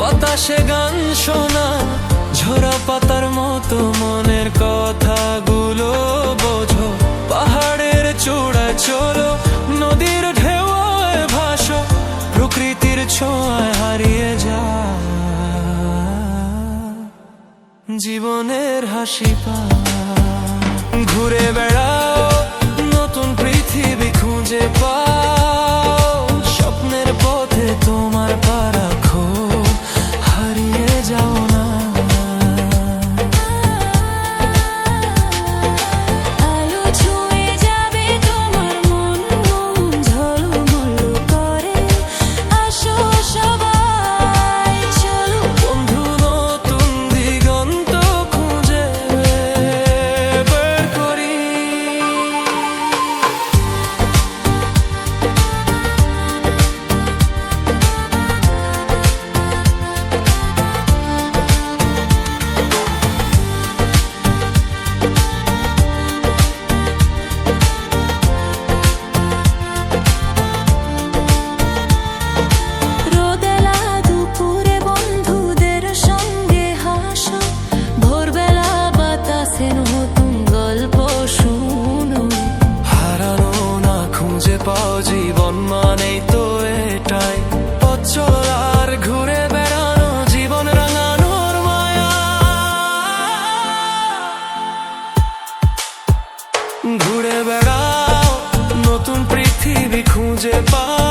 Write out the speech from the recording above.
বাতাসে গান শোনা, ঝরা পাতার মতো মনের কথাগুলো বোঝো। পাহাড়ের চূড়ায় চলো, নদীর ঢেউয়ে ভাসো, প্রকৃতির ছোঁয়ায় হারিয়ে যা। জীবনের হাসি পা, ঘুরে বেড়াও ঘুরে বেড়াও নতুন পৃথিবী খুঁজে পাও।